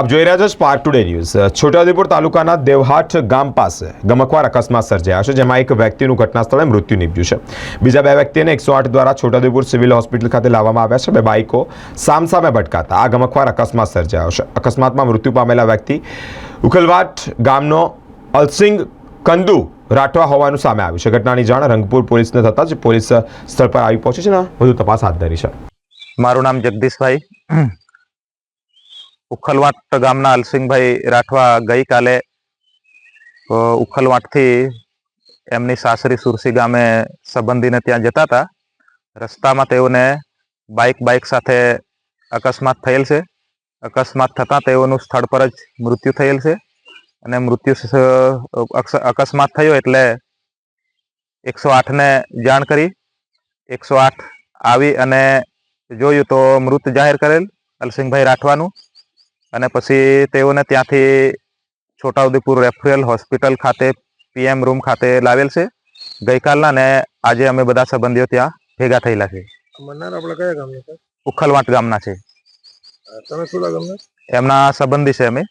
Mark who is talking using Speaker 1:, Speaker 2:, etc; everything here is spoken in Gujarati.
Speaker 1: આપ જોઈ રહ્યા છો સ્પાર્ક ટુડે ન્યૂઝ છોટાઉદેપુર તાલુકાના દેવહાટ ગામ પાસે ગમકવાર અકસ્માત સર્જાયા છે, જેમાં એક વ્યક્તિનું ઘટના સ્થળે મૃત્યુ નીપજ્યું છે. બીજા બે વ્યક્તિને એકસો આઠ દ્વારા છોટાઉદેપુર સિવિલ હોસ્પિટલ ખાતે લાવવામાં આવ્યા છે. બે બાઇકો સામસામે ભટકાતા આ ગમકવાર અકસ્માત સર્જાયો છે. અકસ્માતમાં મૃત્યુ પામેલા વ્યક્તિ ઉખલવાટ ગામનો અલસિંગ કંદુ રાઠવા હોવાનું સામે આવ્યું છે. ઘટનાની જાણ રંગપુર પોલીસને થતાં જ પોલીસ સ્થળ પર આવી પહોંચી છે ને વધુ તપાસ હાથ ધરી છે.
Speaker 2: મારું નામ જગદીશભાઈ. ઉખલવાટ ગામના અલસિંહભાઈ રાઠવા ગઈકાલે ઉખલવાટથી એમની સાસરી સુરસી ગામે સંબંધીને ત્યાં જતા હતા. રસ્તામાં તેઓને બાઇક બાઇક સાથે અકસ્માત થયેલ છે. અકસ્માત થતાં તેઓનું સ્થળ પર જ મૃત્યુ થયેલ છે અને મૃત્યુ અકસ્માત થયો એટલે એકસો આઠને જાણ કરી. એકસો આઠ આવી અને જોયું તો મૃત જાહેર કરેલ અલસિંહભાઈ રાઠવાનું. અને પછી તેઓને ત્યાંથી છોટાઉદેપુર રેફરલ હોસ્પિટલ ખાતે પીએમ રૂમ ખાતે લાવેલ છે. ગઈકાલના ને આજે અમે બધા સંબંધીઓ ત્યાં ભેગા થયેલા છે
Speaker 3: મન્નાર આપણે કયા ગામના છે?
Speaker 2: ઉખલવાટ ગામના છે.
Speaker 3: તમે શું ગામના?
Speaker 2: એમના સંબંધી છે અમે.